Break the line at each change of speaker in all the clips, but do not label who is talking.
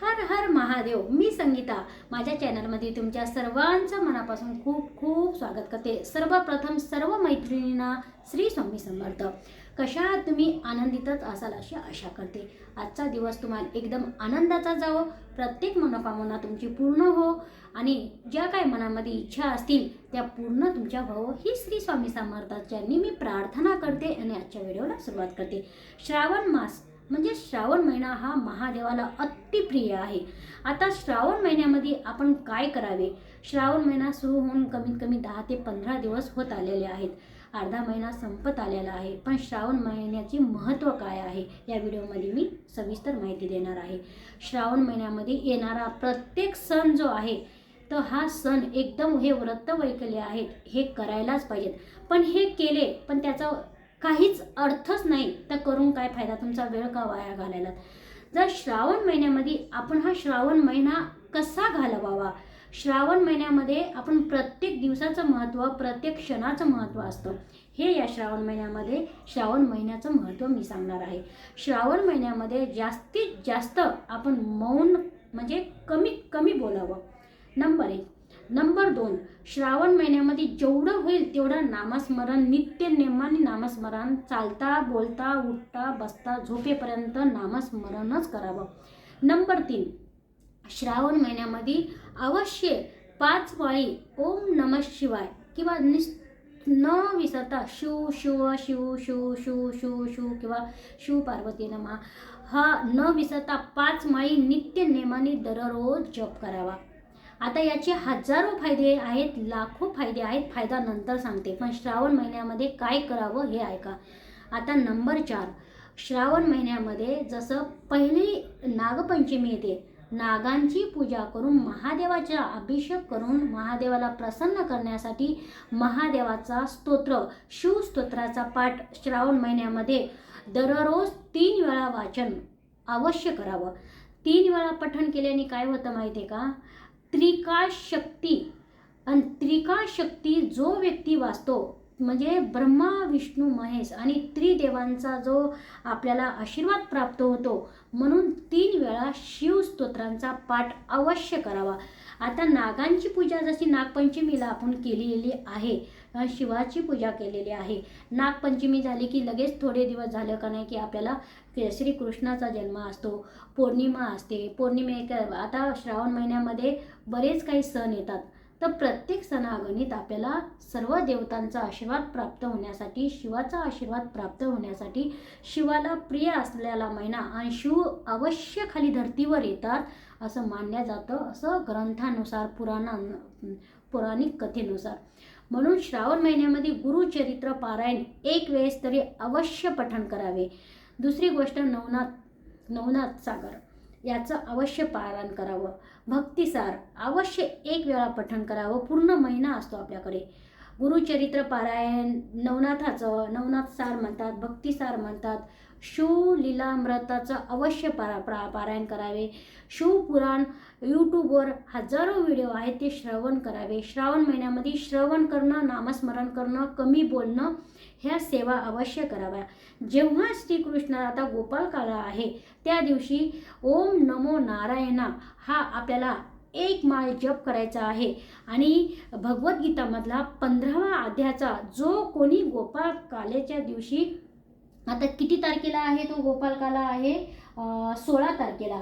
हर हर महादेव. मी संगीता. माझ्या चॅनलमध्ये तुमच्या सर्वांचं मनापासून खूप खूप स्वागत करते. सर्वप्रथम सर्व मैत्रिणींना श्री स्वामी समर्थ. कशा तुम्ही आनंदितच असाल अशी आशा करते. आजचा दिवस तुम्हाला एकदम आनंदाचा जावो. प्रत्येक मनोकामना तुमची पूर्ण हो. आणि ज्या काय मनामध्ये इच्छा असतील त्या पूर्ण तुमच्या व्हावं ही श्री स्वामी समर्थाच्यांनी मी प्रार्थना करते आणि आजच्या व्हिडिओला सुरुवात करते. श्रावण मास म्हणजे श्रावण महिना हा महादेवाला अतिप्रिय आहे. आता श्रावण महिन्यामध्ये आपण काय करावे? श्रावण महिना सुरू होऊन कमीत कमी दहा ते पंधरा दिवस होत आलेले आहेत. अर्धा महिना संपत आलेला आहे. पण श्रावण महिन्याचे महत्त्व काय आहे? या व्हिडिओमध्ये मी सविस्तर माहिती देणार आहे. श्रावण महिन्यामध्ये येणारा प्रत्येक सण जो आहे तर हा सण एकदम हे व्रत वैकल्य आहेत. हे करायलाच पाहिजेत. पण हे केले पण त्याचा काहीच अर्थच नाही तर करून काय फायदा? तुमचा वेळ का वाया घालायला जर श्रावण महिन्यामध्ये आपण हा श्रावण महिना कसा घालवावा? श्रावण महिन्यामध्ये आपण प्रत्येक दिवसाचं महत्त्व प्रत्येक क्षणाचं महत्त्व असतं. हे या श्रावण महिन्यामध्ये श्रावण महिन्याचं महत्त्व मी सांगणार आहे. श्रावण महिन्यामध्ये जास्तीत जास्त आपण मौन म्हणजे कमीत कमी बोलावं. नंबर एक नंबर दोन श्रावण महिन्यामध्ये जेवढं होईल तेवढं नामस्मरण नित्य नेमाने नामस्मरण चालता बोलता उठता बसता झोपेपर्यंत नामस्मरणच करावं. नंबर तीन श्रावण महिन्यामध्ये अवश्य पाच वाळी ओम नम शिवाय किंवा निस न विसरता शिव शिव शिव शिव शिव शिव शिव किंवा शिव पार्वती नमा हा न विसरता पाच माळी नित्य नेमाने दररोज जप करावा. आता याचे हजारो फायदे आहेत लाखो फायदे आहेत फायदा नंतर सांगते. पण श्रावण महिन्यामध्ये काय करावं हे ऐका. आता नंबर चार. श्रावण महिन्यामध्ये जसं पहिली नागपंचमी येते नागांची पूजा करून महादेवाचा अभिषेक करून महादेवाला प्रसन्न करण्यासाठी महादेवाचा स्तोत्र शिवस्तोत्राचा पाठ श्रावण महिन्यामध्ये दररोज तीन वेळा वाचन अवश्य करावं. तीन वेळा पठण केल्याने काय होतं माहिती आहे का? त्रिका शक्ती आणि त्रिका शक्ती जो व्यक्ती वाचतो म्हणजे ब्रह्मा विष्णू महेश आणि त्रिदेवांचा जो आपल्याला आशीर्वाद प्राप्त होतो म्हणून तीन वेळा शिवस्तोत्रांचा पाठ अवश्य करावा. आता नागांची पूजा जशी नागपंचमीला आपण केलेली आहे शिवाची पूजा केलेली आहे. नागपंचमी झाली की लगेच थोडे दिवस झालं का नाही की आपल्याला श्रीकृष्णाचा जन्म असतो पौर्णिमा असते. पौर्णिमे आता श्रावण महिन्यामध्ये बरेच काही सण येतात. तर प्रत्येक सणागणित आपल्याला सर्व देवतांचा आशीर्वाद प्राप्त होण्यासाठी शिवाचा आशीर्वाद प्राप्त होण्यासाठी शिवाला प्रिय असलेला महिना आणि शिव अवश्य खाली धर्तीवर येतात असं मानलं जातं असं ग्रंथानुसार पुराणा पौराणिक कथेनुसार. म्हणून श्रावण महिन्यामध्ये गुरुचरित्र पारायण एक वेळेस तरी अवश्य पठण करावे. दुसरी गोष्ट नवनाथ नवनाथ सागर. याचं अवश्य पारायण करावं. भक्तिसार अवश्य एक वेळा पठण करावं. पूर्ण महिना असतो आपल्याकडे. गुरुचरित्र पारायण नवनाथाचं नवनाथ सार म्हणतात भक्तिसार म्हणतात. शिवलीलामृताचं अवश्य पारा प्रा पारायण करावे. शिवपुराण यूट्यूबवर हजारो व्हिडिओ आहेत ते श्रवण करावे. श्रावण महिन्यामध्ये श्रवण करणं नामस्मरण करणं कमी बोलणं ह्या सेवा अवश्य कराव्या. जेव्हा श्रीकृष्ण आता गोपाल काला आहे त्या दिवशी ओम नमो नारायणा हा आपल्याला एक माळ जप करायचा आहे. आणि भगवद्गीतामधला पंधरावा अध्याचा जो कोणी गोपाल कालेच्या दिवशी आता किती तारखेला आहे तो गोपालकाला आहे? सोळा तारखेला.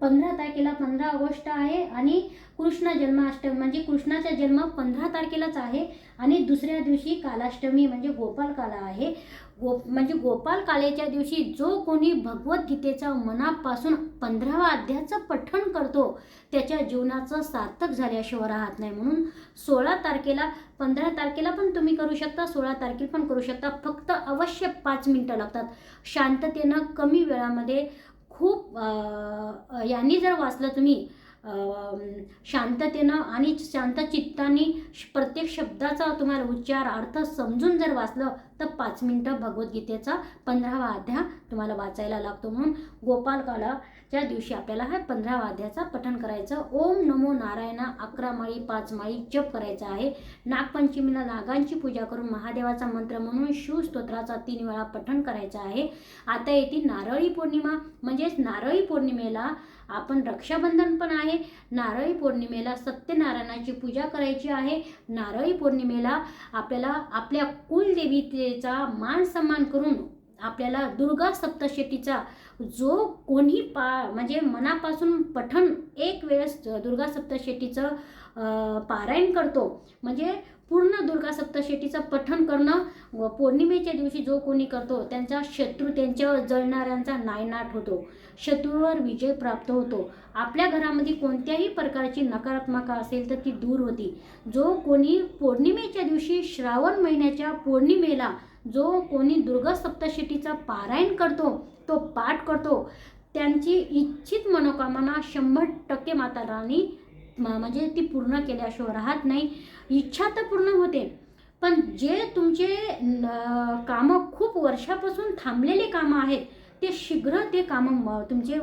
पंधरा तारखेला पंधरा ऑगस्ट आहे आणि कृष्ण जन्माष्टमी म्हणजे कृष्णाचा जन्म पंधरा तारखेलाच आहे आणि दुसऱ्या दिवशी कालाष्टमी म्हणजे गोपालकाला आहे. गो म्हणजे गोपाल कालेच्या दिवशी जो कोणी भगवद्गीतेचा मनापासून पंधरावा अध्यायाचं पठण करतो त्याच्या जीवनाचं सार्थक झाल्याशिवाय राहत नाही. म्हणून सोळा तारखेला पंधरा तारखेला पण तुम्ही करू शकता सोळा तारखेला पण करू शकता. फक्त अवश्य पाच मिनटं लागतात. शांततेनं कमी वेळामध्ये खूप यांनी जर वाचलं तुम्ही शांततेनं आणि शांत चित्ताने प्रत्येक शब्दाचा तुम्हाला उच्चार अर्थ समजून जर वाचलं तर पाच मिनटं भगवद्गीतेचा पंधरावा अध्याय तुम्हाला वाचायला लागतो म्हणून गोपालकालाच्या दिवशी आपल्याला हा पंधरावा अध्यायाचा पठण करायचं. ओम नमो नारायणा अकरा माळी पाच माळी जप करायचा आहे. नागपंचमीला नागांची पूजा करून महादेवाचा मंत्र म्हणून शिवस्तोत्राचा तीन वेळा पठण करायचा आहे. आता येते नारळी पौर्णिमा. म्हणजेच नारळी पौर्णिमेला आपण रक्षाबंधन पण आहे. नारळी पौर्णिमेला सत्यनारायणाची पूजा करायची आहे. नारळी पौर्णिमेला आपल्याला आपल्या कुलदेवीतेचा मान सन्मान करून आपल्याला दुर्गा सप्तशतीचा जो कोणी पा म्हणजे मनापासून पठण एक वेळेस दुर्गा सप्तशतीचं पारायण करतो. म्हणजे पूर्ण दुर्गा सप्तशेटीचं पठण करणं व पौर्णिमेच्या दिवशी जो कोणी करतो त्यांचा शत्रू त्यांच्यावर जळणाऱ्यांचा नायनाट होतो. शत्रूवर विजय प्राप्त होतो. आपल्या घरामध्ये कोणत्याही प्रकारची नकारात्मक असेल तर ती दूर होती. जो कोणी पौर्णिमेच्या दिवशी श्रावण महिन्याच्या पौर्णिमेला जो कोणी दुर्गा सप्तशेटीचा पारायण करतो तो पाठ करतो त्यांची इच्छित मनोकामना शंभर टक्के माता राणी म्हणजे ती पूर्ण केल्याशिवाय राहत नाही. इच्छा तर पूर्ण होते. पण जे तुमचे न- कामं खूप वर्षापासून थांबलेले कामं आहेत ते शीघ्र ते कामं म- तुमचे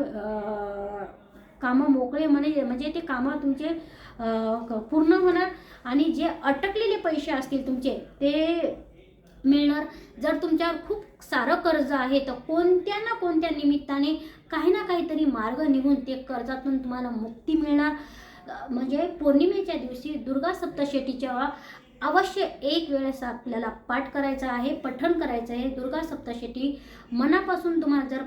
कामं मोकळे म्हणे म्हणजे ते कामं तुमचे पूर्ण होणार आणि जे अटकलेले पैसे असतील तुमचे ते मिळणार. जर तुमच्यावर खूप सारं कर्ज आहे तर कोणत्या ना कोणत्या निमित्ताने काही ना काहीतरी मार्ग निघून ते कर्जातून तुम्हाला मुक्ती मिळणार. म्हणजे पौर्णिमेच्या दिवशी दुर्गा सप्तशेटीच्या अवश्य एक वेळेस आपल्याला पाठ करायचा आहे पठण करायचं आहे. दुर्गा सप्तशती मनापासून तुम्हाला जर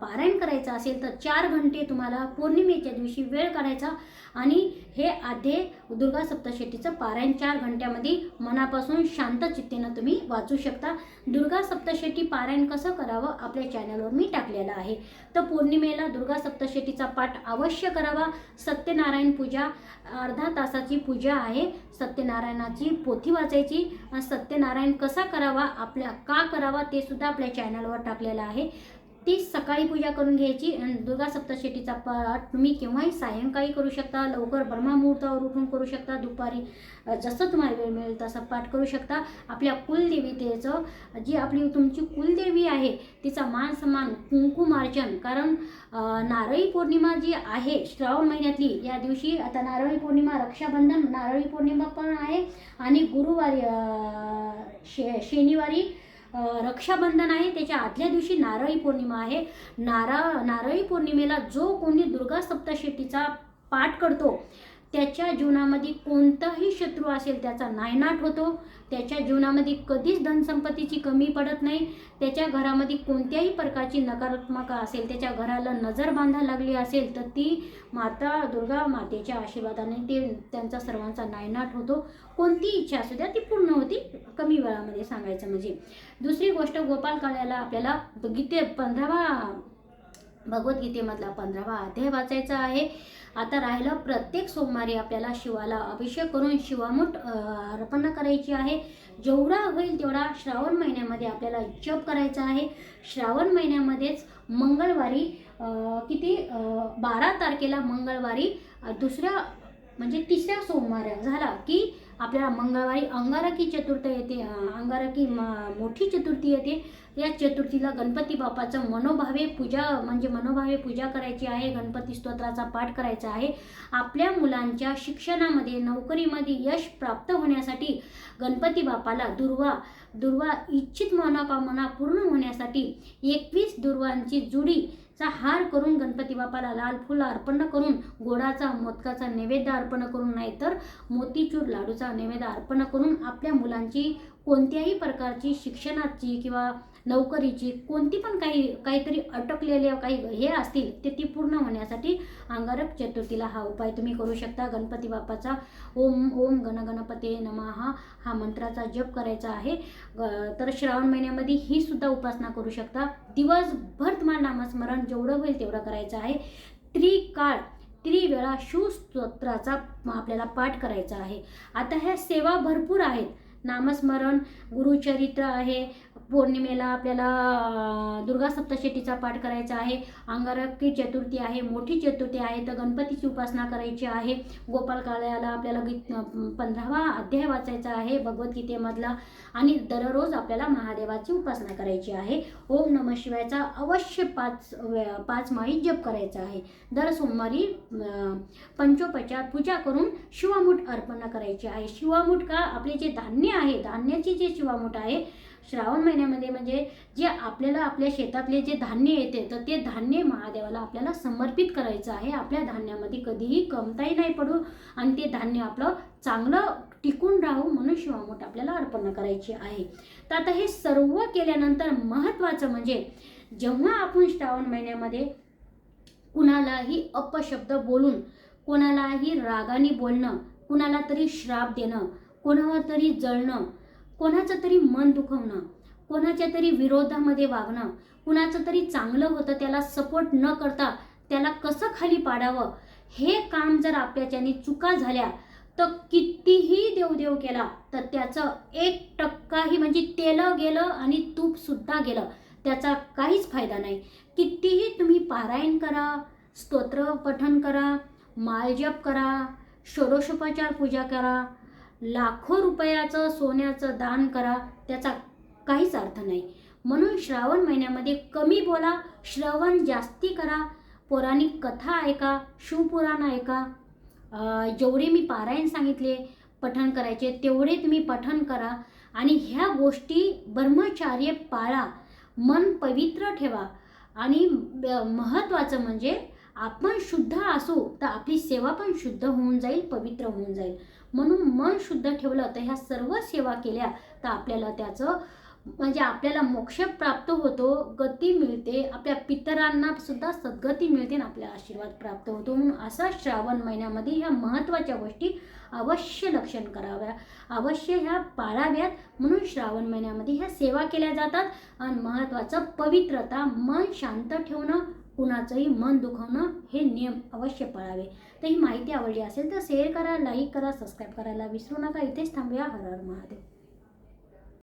पारायण करायचं असेल तर चार घंटे तुम्हाला पौर्णिमेच्या दिवशी वेळ काढायचा आणि हे आधे दुर्गा सप्तशतीचं पारायण चार घंट्यामध्ये मनापासून शांत चित्तेनं तुम्ही वाचू शकता. दुर्गा सप्तशती पारायण कसं करावं आपल्या चॅनलवर मी टाकलेलं आहे. तर पौर्णिमेला दुर्गा सप्तशतीचा पाठ अवश्य करावा. सत्यनारायण पूजा अर्धा तासाची पूजा आहे. सत्यनारायणाची पोथी वाचायची सत्यनारायण कसा करावा आपल्या का करावा ते सुद्धा आपल्या चॅनलवर टाकलेलं आहे. ती सकाळी पूजा करून घ्यायची दुर्गा सप्तशतीचा पाठ तुम्ही केव्हाही सायंकाळी करू शकता लवकर ब्रह्ममुहूर्तावर उठून करू शकता दुपारी जसं तुम्हाला वेळ मिळेल तसं पाठ करू शकता. आपल्या कुलदेवीतेचं जी आपली तुमची कुलदेवी आहे तिचा मान सन्मान कुंकुमार्चन कारण नारळी पौर्णिमा जी आहे श्रावण महिन्यातली या दिवशी आता नारळी पौर्णिमा रक्षाबंधन नारळी पौर्णिमा पण आहे. आणि गुरुवारी शे शनिवारी रक्षाबंधन आहे त्याच्या आदल्या दिवशी नारळी पौर्णिमा आहे. नारा नारळी पौर्णिमेला जो कोणी दुर्गा सप्तशेटीचा पाठ करतो त्याच्या जीवनामध्ये कोणताही शत्रू असेल त्याचा नायनाट होतो. त्याच्या जीवनामध्ये कधीच धनसंपत्तीची कमी पडत नाही. त्याच्या घरामध्ये कोणत्याही प्रकारची नकारात्मक असेल त्याच्या घराला नजर बांधा लागली असेल तर ती माता दुर्गा मातेच्या आशीर्वादाने ते त्यांचा सर्वांचा नायनाट होतो. कोणती इच्छा असू द्या ती पूर्ण होती. कमी वेळामध्ये सांगायचं म्हणजे. दुसरी गोष्ट गोपाल काळ्याला आपल्याला गीते पंधरावा भगवद्गीतेमधला पंधरावा अध्याय वाचायचा आहे. आता राहिलं प्रत्येक सोमवारी आपल्याला शिवाला अभिषेक करून शिवामूठ अर्पण करायची आहे. जेवढा होईल तेवढा श्रावण महिन्यामध्ये आपल्याला जप करायचा आहे. श्रावण महिन्यामध्येच मंगळवारी किती बारा तारखेला मंगळवारी दुसऱ्या म्हणजे तिसऱ्या सोमवार झाला की आपल्याला मंगळवारी अंगारकी चतुर्थ येते अंगारकी म- मोठी चतुर्थी येते. या चतुर्थीला गणपती बाप्पाचं मनोभावे पूजा म्हणजे मनोभावे पूजा करायची आहे गणपती स्तोत्राचा पाठ करायचा आहे. आपल्या मुलांच्या शिक्षणामध्ये नोकरीमध्ये यश प्राप्त होण्यासाठी गणपती बाप्पाला दुर्वा दुर्वा इच्छित मनोकामना पूर्ण होण्यासाठी एकवीस दुर्वांची जुडी चा हार करून गणपती बाप्पाला लाल फुल अर्पण करून गोडाचा मोदकाचा नैवेद्य अर्पण करून नाहीतर मोतीचूर लाडूचा नैवेद्य अर्पण करून आपल्या मुलांची कोणत्याही प्रकारची शिक्षणाची किंवा नोकरीची कोणती पण काही काहीतरी अटकलेले काही हे असतील ते ती पूर्ण होण्यासाठी अंगारक चतुर्थीला हा उपाय तुम्ही करू शकता. गणपती बाप्पाचा ओम ओम गणगणपते नमः हा मंत्राचा जप करायचा आहे. ग- तर श्रावण महिन्यामध्ये ही सुद्धा उपासना करू शकता. दिवसभर तुम्हाला नामस्मरण जेवढं होईल तेवढं करायचं आहे. त्रिकाळ त्रिवेळा शिवस्तोत्राचा आपल्याला पाठ करायचा आहे. आता ह्या सेवा भरपूर आहेत. नामस्मरण गुरुचरित्र आहे. पौर्णिमेला आपल्याला दुर्गा सप्तशतीचा पाठ करायचा आहे. अंगारकी चतुर्थी आहे मोठी चतुर्थी आहे तर गणपतीची उपासना करायची आहे. गोपालकाळ्याला आपल्याला गीत पंधरावा अध्याय वाचायचा आहे भगवद्गीतेमधला. आणि दररोज आपल्याला महादेवाची उपासना करायची आहे. ओम नम शिवायचा अवश्य पाच पाच माळी जप करायचा आहे. दर सोमवारी पंचोपचार पूजा करून शिवामूठ अर्पण करायची आहे. शिवामूठ का आपले जे धान्य आहे धान्याची जे शिवामूठ आहे श्रावण महिन्यामध्ये म्हणजे जे आपल्याला आपल्या शेतातले जे धान्य येते तर ते धान्य महादेवाला आपल्याला समर्पित करायचं आहे. आपल्या धान्यामध्ये कधीही कमताही नाही पडू आणि ते धान्य आपलं चांगलं टिकून राहू म्हणून शिवामूठ आपल्याला अर्पण करायची आहे. तर आता हे सर्व केल्यानंतर महत्त्वाचं म्हणजे जेव्हा आपण श्रावण महिन्यामध्ये कुणालाही अपशब्द बोलून कोणालाही रागाने बोलणं कुणाला तरी श्राप देणं कोणावर तरी जळणं कोणाचं तरी मन दुखवणं कोणाच्या तरी विरोधामध्ये वागणं कुणाचं तरी चांगलं होतं त्याला सपोर्ट न करता त्याला कसं खाली पाडावं हे काम जर आपल्याच्याने चुका झाल्या तर कितीही देवदेव केला तर त्याचं एक टक्काही म्हणजे तेलं गेलं आणि तूपसुद्धा गेलं त्याचा काहीच फायदा नाही. कितीही तुम्ही पारायण करा स्तोत्र पठन करा माळजप करा षोडशोपचार पूजा करा लाखो रुपयाचं सोन्याचं दान करा त्याचा काहीच अर्थ नाही. म्हणून श्रावण महिन्यामध्ये कमी बोला श्रवण जास्ती करा पौराणिक कथा ऐका शिवपुराण ऐका. जेवढे मी पारायण सांगितले पठण करायचे तेवढे तुम्ही पठण करा आणि ह्या गोष्टी ब्रह्मचार्य पाळा. मन पवित्र ठेवा आणि महत्त्वाचं म्हणजे आपण शुद्ध असू तर आपली सेवा पण शुद्ध होऊन जाईल पवित्र होऊन जाईल. म्हणून मन शुद्ध ठेवलं तर ह्या सर्व सेवा केल्या तर आपल्याला त्याचं म्हणजे आपल्याला मोक्ष प्राप्त होतो गती मिळते आपल्या पितरांना सुद्धा सद्गती मिळते आणि आपल्याला आशीर्वाद प्राप्त होतो. म्हणून असा श्रावण महिन्यामध्ये ह्या महत्त्वाच्या गोष्टी अवश्य लक्षण कराव्या अवश्य ह्या पाळाव्यात. म्हणून श्रावण महिन्यामध्ये ह्या सेवा केल्या जातात. आणि महत्त्वाचं पवित्रता मन शांत ठेवणं कुणाचंही मन दुखवणं हे नियम अवश्य पाळावे. तर ही माहिती आवडली असेल तर शेअर करा लाईक करा सबस्क्राईब करायला विसरू नका. इथेच थांबूया. हर हर महादेव.